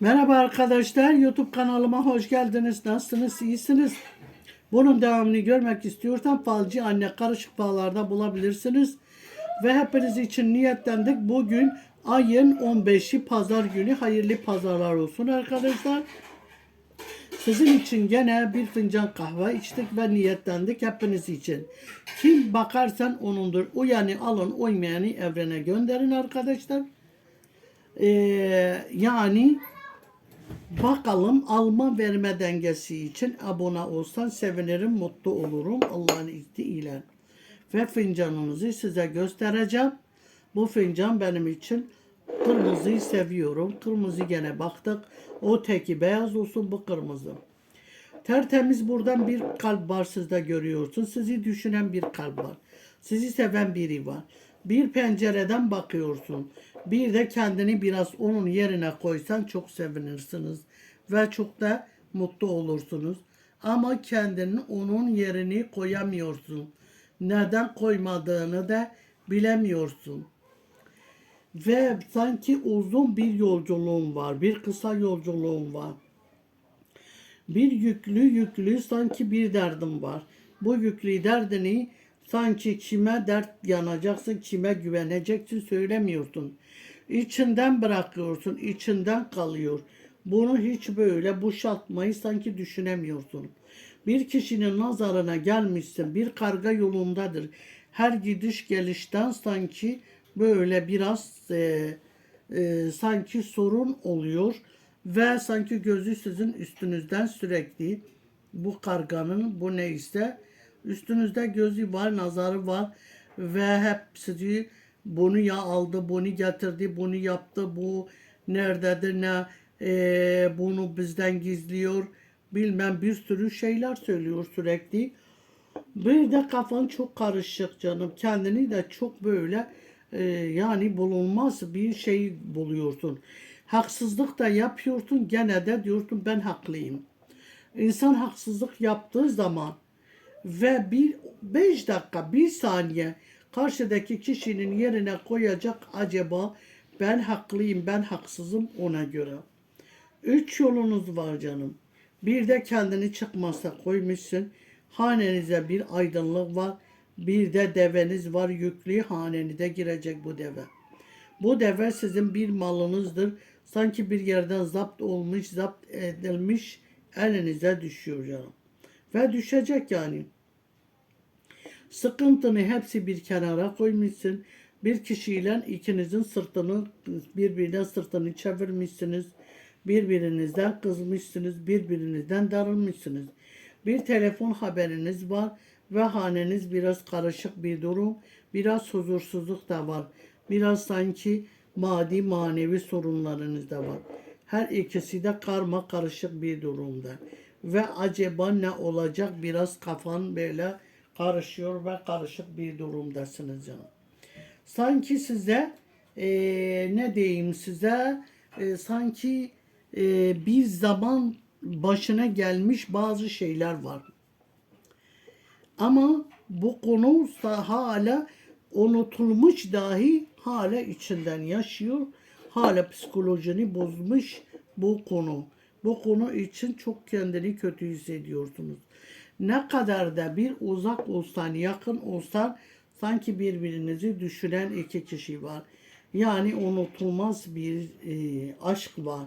Merhaba arkadaşlar, YouTube kanalıma hoş geldiniz. Nasılsınız, iyisiniz? Bunun devamını görmek istiyorsan falcı anne karışık fallarda bulabilirsiniz. Ve hepiniz için niyetlendik. Bugün ayın 15'i pazar günü hayırlı pazarlar olsun arkadaşlar. Sizin için gene bir fincan kahve içtik ve niyetlendik hepiniz için. Kim bakarsan onundur. Uyanı alın, uymayanı evrene gönderin arkadaşlar. Ee, yani bakalım alma verme dengesi için abone olsan sevinirim, mutlu olurum Allah'ın izniyle. Ve fincanınızı size göstereceğim. Bu fincan benim için kırmızıyı seviyorum. Kırmızı gene baktık. O teki beyaz olsun bu kırmızı. Tertemiz buradan bir kalp var sizde görüyorsun. Sizi düşünen bir kalp var. Sizi seven biri var. Bir pencereden bakıyorsun. Bir de kendini biraz onun yerine koysan çok sevinirsiniz. Ve çok da mutlu olursunuz. Ama kendini onun yerini koyamıyorsun. Neden koymadığını da bilemiyorsun. Ve sanki uzun bir yolculuğun var. Bir kısa yolculuğun var. Bir yüklü yüklü sanki bir derdim var. Bu yüklü derdini sanki kime dert yanacaksın, kime güveneceksin söylemiyorsun. İçinden bırakıyorsun, içinden kalıyor. Bunu hiç böyle boşaltmayı sanki düşünemiyorsun. Bir kişinin nazarına gelmişsin, bir karga yolundadır. Her gidiş gelişten sanki böyle biraz e, e, sanki sorun oluyor ve sanki gözü sizin üstünüzden sürekli bu karganın bu neyse üstünüzde gözü var, nazarı var ve hep sizi bunu ya aldı, bunu getirdi, bunu yaptı, bu nerededir, ne e, bunu bizden gizliyor, bilmem bir sürü şeyler söylüyor sürekli. Bir de kafan çok karışık canım. Kendini de çok böyle e, yani bulunmaz bir şey buluyorsun. Haksızlık da yapıyorsun gene de diyorsun ben haklıyım. İnsan haksızlık yaptığı zaman ve bir beş dakika bir saniye karşıdaki kişinin yerine koyacak acaba ben haklıyım ben haksızım ona göre. Üç yolunuz var canım. Bir de kendini çıkmasa koymuşsun. Hanenize bir aydınlık var. Bir de deveniz var yüklü hanenize girecek bu deve. Bu deve sizin bir malınızdır. Sanki bir yerden zapt olmuş, zapt edilmiş elinize düşüyor canım. Ve düşecek yani. Sıkıntını hepsi bir kenara koymuşsun. Bir kişiyle ikinizin sırtını birbirine sırtını çevirmişsiniz. Birbirinizden kızmışsınız, birbirinizden darılmışsınız. Bir telefon haberiniz var ve haneniz biraz karışık bir durum, biraz huzursuzluk da var. Biraz sanki maddi manevi sorunlarınız da var. Her ikisi de karma karışık bir durumda. Ve acaba ne olacak biraz kafan böyle karışıyor ve karışık bir durumdasınız canım. Sanki size eee, ne diyeyim size eee, sanki eee, bir zaman başına gelmiş bazı şeyler var. Ama bu konu hala unutulmuş dahi hala içinden yaşıyor. Hala psikolojini bozmuş bu konu. Bu konu için çok kendini kötü hissediyorsunuz. Ne kadar da bir uzak olsan, yakın olsan sanki birbirinizi düşünen iki kişi var. Yani unutulmaz bir e, aşk var.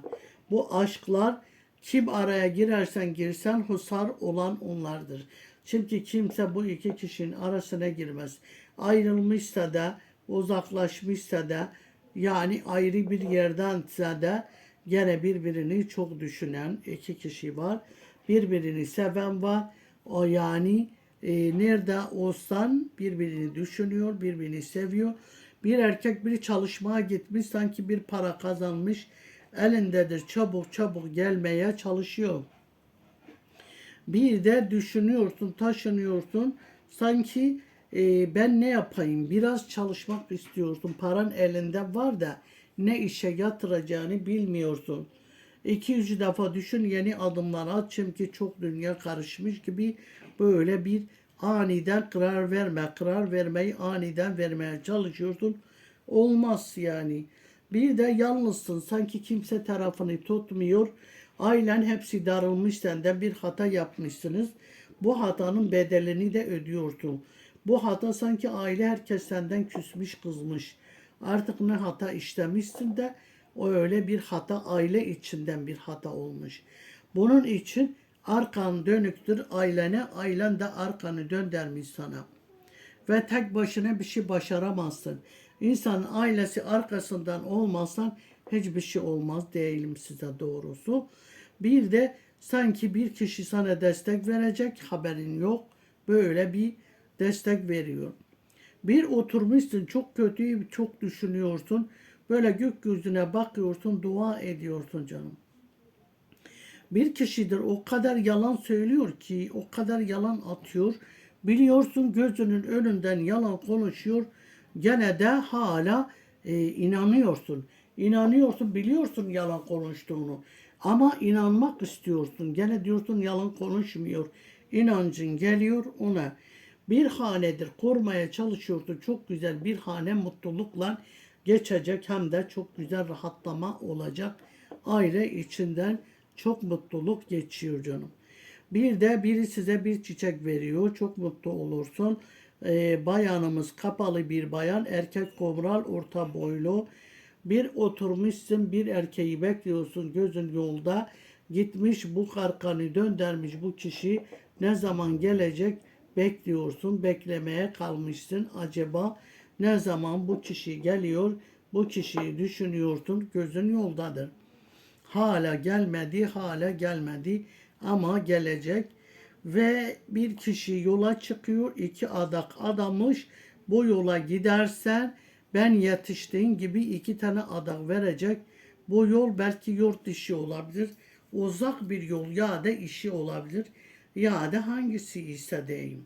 Bu aşklar kim araya girersen girsen husar olan onlardır. Çünkü kimse bu iki kişinin arasına girmez. Ayrılmışsa da, uzaklaşmışsa da, yani ayrı bir yerdense de gene birbirini çok düşünen iki kişi var. Birbirini seven var. O yani e, nerede olsan birbirini düşünüyor, birbirini seviyor. Bir erkek biri çalışmaya gitmiş sanki bir para kazanmış elindedir çabuk çabuk gelmeye çalışıyor. Bir de düşünüyorsun, taşınıyorsun. Sanki e, ben ne yapayım? Biraz çalışmak istiyorsun. Paran elinde var da ne işe yatıracağını bilmiyorsun. İki üç defa düşün yeni adımlar at çünkü çok dünya karışmış gibi böyle bir aniden karar verme. Karar vermeyi aniden vermeye çalışıyorsun. Olmaz yani. Bir de yalnızsın. Sanki kimse tarafını tutmuyor. Ailen hepsi darılmış senden bir hata yapmışsınız. Bu hatanın bedelini de ödüyorsun. Bu hata sanki aile herkes senden küsmüş kızmış. Artık ne hata işlemişsin de o öyle bir hata aile içinden bir hata olmuş. Bunun için arkan dönüktür ailene, ailen de arkanı döndürmüş sana ve tek başına bir şey başaramazsın. İnsanın ailesi arkasından olmazsan hiçbir şey olmaz değilim size doğrusu. Bir de sanki bir kişi sana destek verecek haberin yok. Böyle bir destek veriyor. Bir oturmuşsun çok kötüyü çok düşünüyorsun. Böyle gökyüzüne bakıyorsun dua ediyorsun canım. Bir kişidir o kadar yalan söylüyor ki, o kadar yalan atıyor. Biliyorsun gözünün önünden yalan konuşuyor. Gene de hala e, inanıyorsun. İnanıyorsun, biliyorsun yalan konuştuğunu. Ama inanmak istiyorsun. Gene diyorsun yalan konuşmuyor. İnancın geliyor ona. Bir hanedir kurmaya çalışıyorsun. Çok güzel bir hane mutlulukla geçecek. Hem de çok güzel rahatlama olacak. Aile içinden çok mutluluk geçiyor canım. Bir de biri size bir çiçek veriyor. Çok mutlu olursun. Ee, bayanımız kapalı bir bayan. Erkek kumral orta boylu. Bir oturmuşsun bir erkeği bekliyorsun gözün yolda. Gitmiş bu karkanı döndürmüş bu kişi ne zaman gelecek bekliyorsun. Beklemeye kalmışsın. Acaba ne zaman bu kişi geliyor? Bu kişiyi düşünüyorsun. Gözün yoldadır. Hala gelmedi, hala gelmedi ama gelecek ve bir kişi yola çıkıyor, iki adak adamış. Bu yola gidersen ben yetiştiğin gibi iki tane adak verecek. Bu yol belki yurt dışı olabilir. Uzak bir yol ya da işi olabilir. Ya da hangisi ise diyeyim.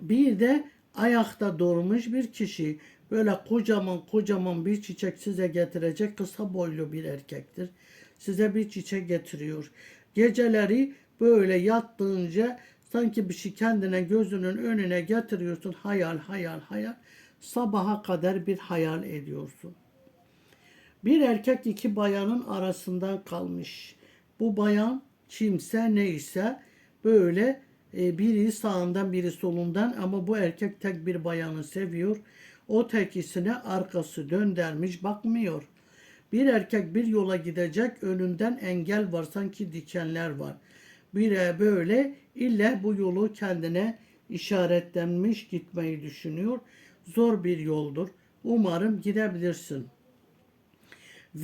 Bir de ayakta durmuş bir kişi böyle kocaman kocaman bir çiçek size getirecek kısa boylu bir erkektir. Size bir çiçek getiriyor. Geceleri böyle yattığınca sanki bir şey kendine gözünün önüne getiriyorsun. Hayal hayal hayal. Sabaha kadar bir hayal ediyorsun. Bir erkek iki bayanın arasından kalmış. Bu bayan kimse neyse böyle biri sağından biri solundan ama bu erkek tek bir bayanı seviyor. O tekisine arkası döndürmüş bakmıyor. Bir erkek bir yola gidecek önünden engel var sanki dikenler var. Bire böyle illa bu yolu kendine işaretlenmiş gitmeyi düşünüyor. Zor bir yoldur. Umarım gidebilirsin.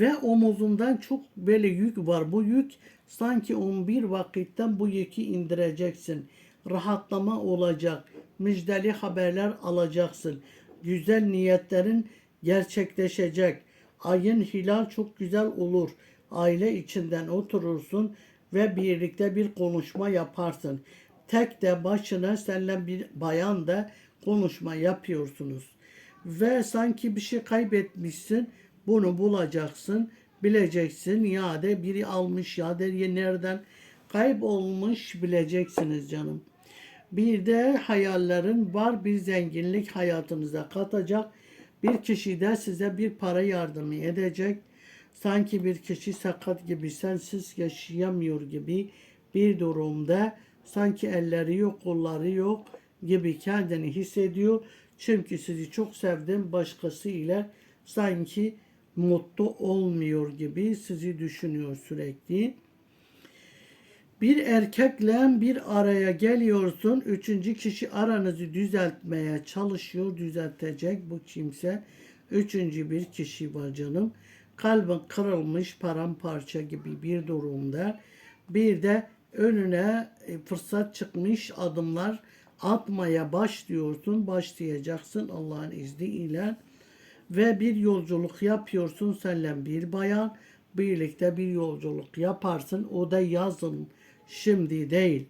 Ve omuzundan çok böyle yük var. Bu yük sanki 11 vakitten bu yükü indireceksin. Rahatlama olacak. Müjdeli haberler alacaksın. Güzel niyetlerin gerçekleşecek. Ayın hilal çok güzel olur. Aile içinden oturursun ve birlikte bir konuşma yaparsın. Tek de başına seninle bir bayan da konuşma yapıyorsunuz. Ve sanki bir şey kaybetmişsin. Bunu bulacaksın, bileceksin. Ya da biri almış ya da nereden kaybolmuş bileceksiniz canım. Bir de hayallerin var bir zenginlik hayatınıza katacak. Bir kişi de size bir para yardımı edecek. Sanki bir kişi sakat gibi sensiz yaşayamıyor gibi bir durumda sanki elleri yok kolları yok gibi kendini hissediyor. Çünkü sizi çok sevdim başkası ile sanki mutlu olmuyor gibi sizi düşünüyor sürekli. Bir erkekle bir araya geliyorsun. Üçüncü kişi aranızı düzeltmeye çalışıyor. Düzeltecek bu kimse. Üçüncü bir kişi var canım. Kalbin kırılmış paramparça gibi bir durumda. Bir de önüne e, fırsat çıkmış adımlar atmaya başlıyorsun. Başlayacaksın Allah'ın izniyle. Ve bir yolculuk yapıyorsun senle bir bayan. Birlikte bir yolculuk yaparsın. O da yazın Şimdi değil.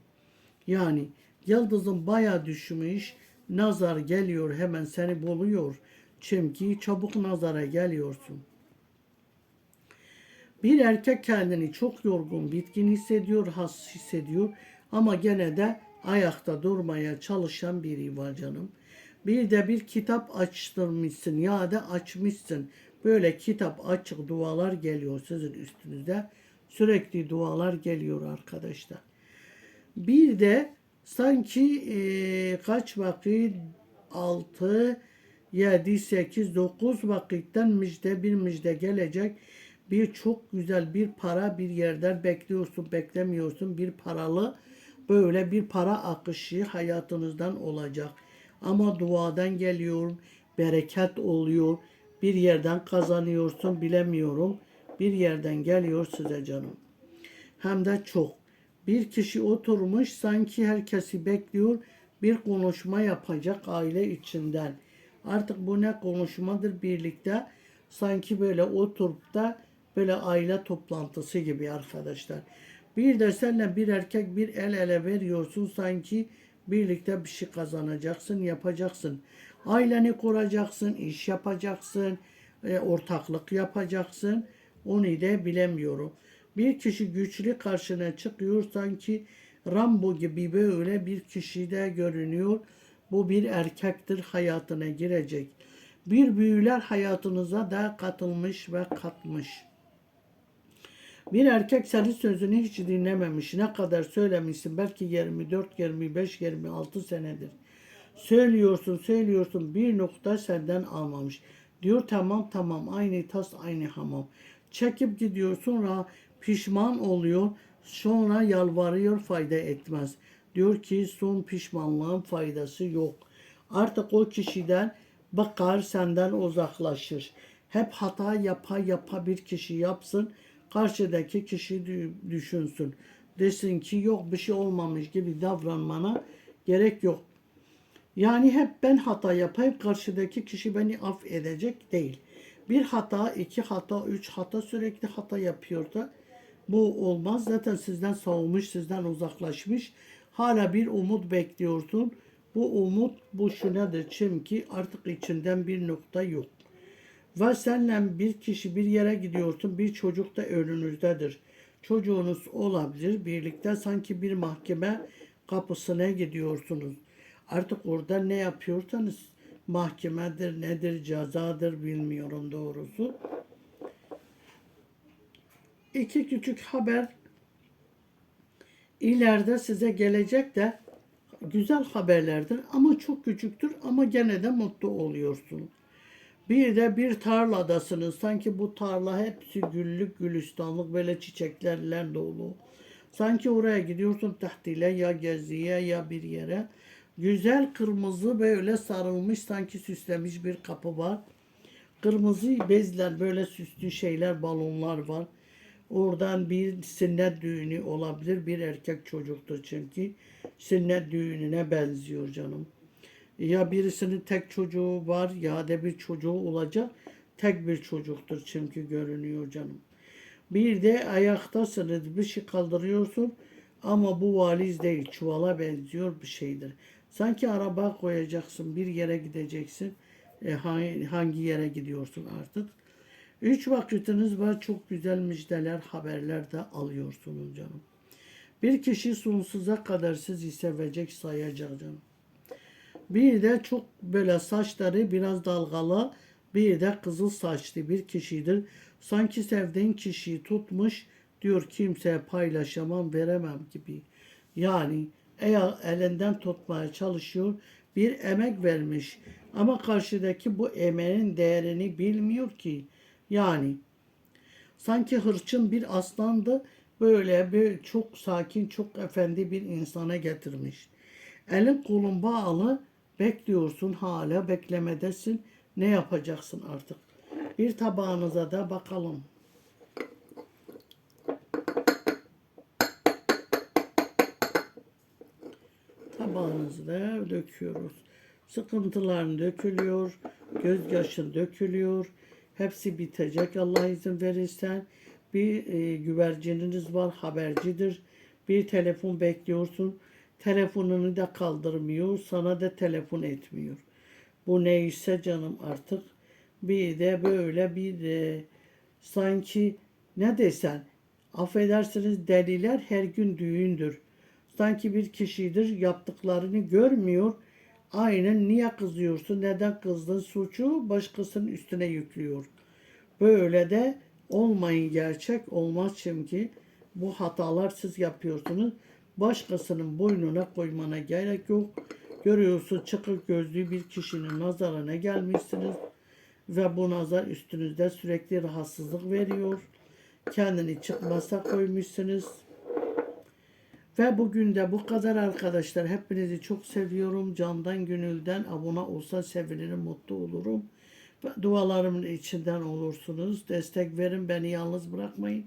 Yani yıldızın baya düşmüş. Nazar geliyor hemen seni buluyor. Çünkü çabuk nazara geliyorsun. Bir erkek kendini çok yorgun, bitkin hissediyor, has hissediyor ama gene de ayakta durmaya çalışan biri var canım. Bir de bir kitap açtırmışsın ya da açmışsın. böyle kitap açık dualar geliyor sizin üstünüze. Sürekli dualar geliyor arkadaşlar. Bir de sanki eee, kaç vakit 6 7 8 9 vakitten müjde bir müjde gelecek. Bir çok güzel bir para bir yerden bekliyorsun, beklemiyorsun. Bir paralı böyle bir para akışı hayatınızdan olacak. Ama duadan geliyor, bereket oluyor. Bir yerden kazanıyorsun bilemiyorum. Bir yerden geliyor size canım hem de çok. Bir kişi oturmuş sanki herkesi bekliyor bir konuşma yapacak aile içinden. Artık bu ne konuşmadır birlikte sanki böyle oturup da böyle aile toplantısı gibi arkadaşlar. Bir de seninle bir erkek bir el ele veriyorsun sanki birlikte bir şey kazanacaksın yapacaksın. Aileni kuracaksın, iş yapacaksın, e, ortaklık yapacaksın. Onu da bilemiyorum. Bir kişi güçlü karşına çıkıyor sanki Rambo gibi böyle bir kişi de görünüyor. Bu bir erkektir hayatına girecek. Bir büyüler hayatınıza da katılmış ve katmış. Bir erkek senin sözünü hiç dinlememiş. Ne kadar söylemişsin belki 24, 25, 26 senedir. Söylüyorsun, söylüyorsun bir nokta senden almamış. Diyor tamam tamam aynı tas aynı hamam. Çekip gidiyor sonra pişman oluyor. Sonra yalvarıyor fayda etmez. Diyor ki son pişmanlığın faydası yok. Artık o kişiden bakar senden uzaklaşır. Hep hata yapa yapa bir kişi yapsın. Karşıdaki kişi dü- düşünsün. Desin ki yok bir şey olmamış gibi davranmana gerek yok. Yani hep ben hata yapayım karşıdaki kişi beni affedecek değil. Bir hata, iki hata, üç hata sürekli hata yapıyor da bu olmaz. Zaten sizden soğumuş, sizden uzaklaşmış. Hala bir umut bekliyorsun. Bu umut boşunadır çünkü artık içinden bir nokta yok. Ve senle bir kişi bir yere gidiyorsun, bir çocuk da önünüzdedir. Çocuğunuz olabilir, birlikte sanki bir mahkeme kapısına gidiyorsunuz. Artık orada ne yapıyorsanız mahkemedir, nedir, cezadır bilmiyorum doğrusu. İki küçük haber ileride size gelecek de güzel haberlerdir ama çok küçüktür ama gene de mutlu oluyorsun. Bir de bir tarladasınız. Sanki bu tarla hepsi güllük gülistanlık böyle çiçeklerle dolu. Sanki oraya gidiyorsun tahtile ya geziye ya bir yere. Güzel kırmızı böyle sarılmış sanki süslemiş bir kapı var. Kırmızı bezler böyle süslü şeyler balonlar var. Oradan bir sünnet düğünü olabilir. Bir erkek çocuktur çünkü. Sünnet düğününe benziyor canım. Ya birisinin tek çocuğu var ya da bir çocuğu olacak. Tek bir çocuktur çünkü görünüyor canım. Bir de ayaktasınız bir şey kaldırıyorsun ama bu valiz değil çuvala benziyor bir şeydir. Sanki araba koyacaksın bir yere gideceksin. E, hangi, yere gidiyorsun artık. Üç vakitiniz var çok güzel müjdeler haberler de alıyorsunuz canım. Bir kişi sonsuza kadar sizi sevecek sayacak canım. Bir de çok böyle saçları biraz dalgalı, bir de kızıl saçlı bir kişidir. Sanki sevdiğin kişiyi tutmuş, diyor kimseye paylaşamam, veremem gibi. Yani eğer elinden tutmaya çalışıyor, bir emek vermiş. Ama karşıdaki bu emeğin değerini bilmiyor ki. Yani sanki hırçın bir aslandı, böyle bir çok sakin, çok efendi bir insana getirmiş. Elin kolun bağlı, bekliyorsun hala beklemedesin. Ne yapacaksın artık? Bir tabağınıza da bakalım. Tabağınızı da döküyoruz. Sıkıntıların dökülüyor, gözyaşın dökülüyor. Hepsi bitecek Allah izin verirsen. Bir e, güvercininiz var, habercidir. Bir telefon bekliyorsun. Telefonunu da kaldırmıyor, sana da telefon etmiyor. Bu neyse canım artık. Bir de böyle bir e, sanki ne desen affedersiniz deliler her gün düğündür. Sanki bir kişidir yaptıklarını görmüyor. Aynen niye kızıyorsun, neden kızdın suçu başkasının üstüne yüklüyor. Böyle de olmayın gerçek olmaz çünkü bu hatalar siz yapıyorsunuz. Başkasının boynuna koymana gerek yok. Görüyorsun çıkık gözlü bir kişinin nazarına gelmişsiniz ve bu nazar üstünüzde sürekli rahatsızlık veriyor. Kendini çıkmasa koymuşsunuz. Ve bugün de bu kadar arkadaşlar. Hepinizi çok seviyorum. Candan gönülden abone olsa sevinirim, mutlu olurum. Dualarımın içinden olursunuz. Destek verin, beni yalnız bırakmayın.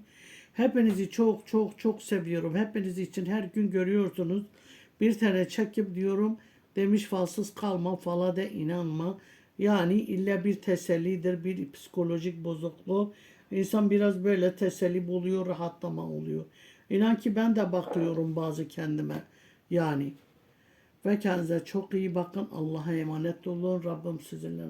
Hepinizi çok çok çok seviyorum. Hepiniz için her gün görüyorsunuz. Bir tane çekip diyorum. Demiş falsız kalma, fala da inanma. Yani illa bir tesellidir, bir psikolojik bozukluğu. İnsan biraz böyle teselli buluyor, rahatlama oluyor. İnan ki ben de bakıyorum bazı kendime. Yani. Ve kendinize çok iyi bakın. Allah'a emanet olun. Rabbim sizinle